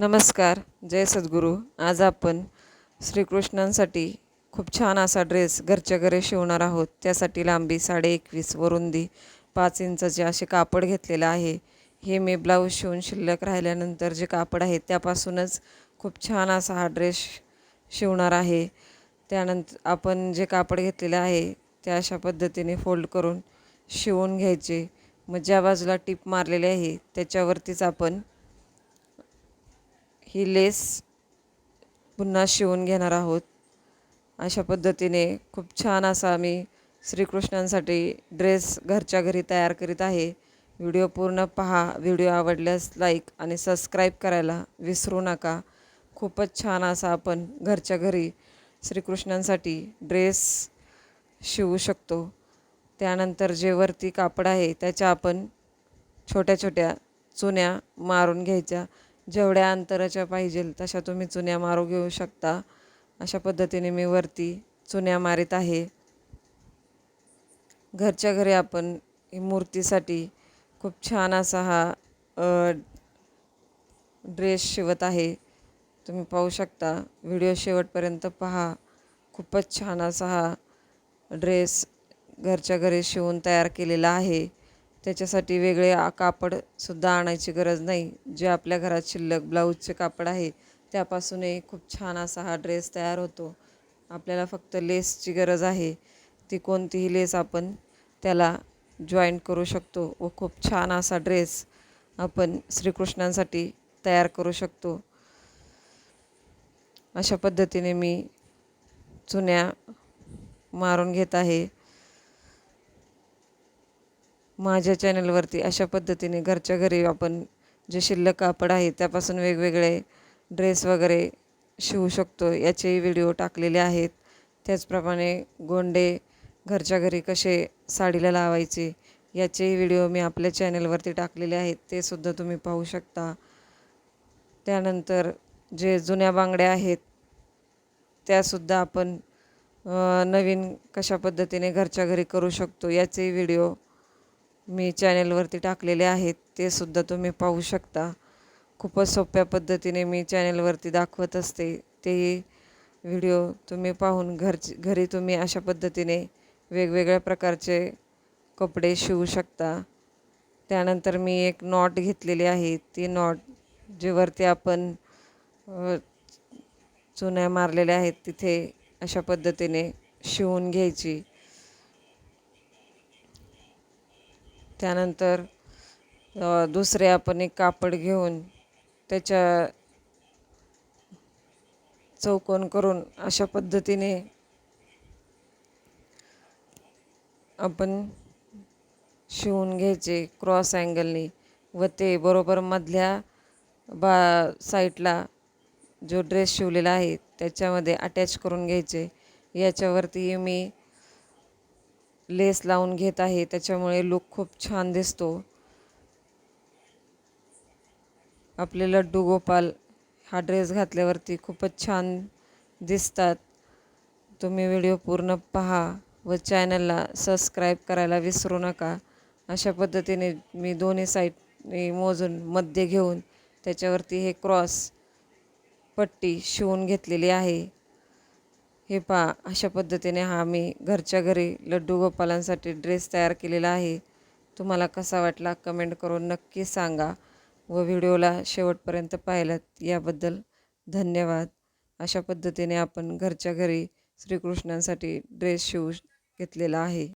नमस्कार जय सद्गुरू. आज आपण श्रीकृष्णांसाठी खूप छान असा ड्रेस घरच्या घरी शिवणार आहोत. त्यासाठी लांबी साडे एकवीस व रुंदी पाच इंचाचे असे कापड घेतलेलं आहे. हे मी ब्लाऊज शिवून शिल्लक राहिल्यानंतर जे कापड आहे त्यापासूनच खूप छान असा हा ड्रेस शिवणार आहे. त्यानंतर आपण जे कापड घेतलेलं आहे त्या अशा पद्धतीने फोल्ड करून शिवून घ्यायचे. मग ज्या बाजूला टीप मारलेली आहे त्याच्यावरतीच आपण ही लेस पुन्हा शिवून घेणार आहोत. अशा पद्धतीने खूप छान असा मी श्रीकृष्णांसाठी ड्रेस घरच्या घरी तयार करीत आहे. व्हिडिओ पूर्ण पहा. व्हिडिओ आवडल्यास लाईक आणि सबस्क्राईब करायला विसरू नका. खूपच छान असा आपण घरच्या घरी श्रीकृष्णांसाठी ड्रेस शिवू शकतो. त्यानंतर जे वरती कापड आहे त्याच्या आपण छोट्या छोट्या चुन्या मारून घ्यायच्या. जेवढ्या अंतराच्या पाहिजेल तशा तुम्ही चुन्या मारू घेऊ शकता. अशा पद्धतीने मी वरती चुन्या मारीत आहे. घरच्या घरी आपण मूर्तीसाठी खूप छान असा हा ड्रेस शिवत आहे. तुम्ही पाहू शकता व्हिडिओ शेवटपर्यंत पहा. खूपच छान असा हा ड्रेस घरच्या घरी शिवून तयार केलेला आहे. त्याच्यासाठी वेगळे कापडसुद्धा आणायची गरज नाही. जे आपल्या घरात शिल्लक ब्लाऊजचे कापड आहे त्यापासूनही खूप छान असा हा ड्रेस तयार होतो. आपल्याला फक्त लेसची गरज आहे. ती कोणतीही लेस आपण त्याला जॉईंट करू शकतो व खूप छान असा ड्रेस आपण श्रीकृष्णांसाठी तयार करू शकतो. अशा पद्धतीने मी चुन्या मारून घेत आहे. माझ्या चॅनलवरती अशा पद्धतीने घरच्या घरी आपण जे शिल्लक कापड आहे त्यापासून वेगवेगळे ड्रेस वगैरे शिवू शकतो. याचेही व्हिडिओ टाकलेले आहेत. त्याचप्रमाणे गोंडे घरच्या घरी कसे साडीला लावायचे याचेही व्हिडिओ मी आपल्या चॅनलवरती टाकलेले आहेत. ते सुद्धा तुम्ही पाहू शकता. त्यानंतर जे जुन्या बांगड्या आहेत त्यासुद्धा आपण नवीन कशा पद्धतीने घरच्या घरी करू शकतो याचेही व्हिडिओ मी चॅनेलवरती टाकलेले आहेत ते सुद्धा तुम्ही पाहू शकता. खूपच सोप्या पद्धतीने मी चॅनेलवरती दाखवत असते. तेही व्हिडिओ तुम्ही पाहून घरचे घरी तुम्ही अशा पद्धतीने वेगवेगळ्या प्रकारचे कपडे शिवू शकता. त्यानंतर मी एक नॉट घेतलेली आहे. ती नॉट जे वरती आपण चुन्या मारलेल्या आहेत तिथे अशा पद्धतीने शिवून घ्यायची. त्यानंतर दुसरे आपण एक कापड घेऊन त्याच्या चौकोन करून अशा पद्धतीने आपण शिवून घ्यायचे क्रॉस अँगलनी व ते बरोबर मधल्या बा साईडला जो ड्रेस शिवलेला आहे त्याच्यामध्ये अटॅच करून घ्यायचे. याच्यावरती मी लेस लावून घेत आहे. त्याच्यामुळे लुक खूप छान दिसतो. आपले लड्डू गोपाल हा ड्रेस घातल्यावरती खूपच छान दिसतात. तुम्ही व्हिडिओ पूर्ण पहा व चॅनलला सबस्क्राईब करायला विसरू नका. अशा पद्धतीने मी दोन्ही साईड मोजून मध्य घेऊन त्याच्यावरती हे क्रॉस पट्टी शिवून घेतलेली आहे. हे पहा अशा पद्धतीने हा मी घरच्या घरी लड्डू गोपालांसाठी ड्रेस तयार केलेला आहे. तुम्हाला कसा वाटला कमेंट करून नक्की सांगा व व्हिडिओला शेवटपर्यंत पाहिलात याबद्दल धन्यवाद. अशा पद्धतीने आपण घरच्या घरी श्रीकृष्णांसाठी ड्रेस शिवू घेतलेला आहे.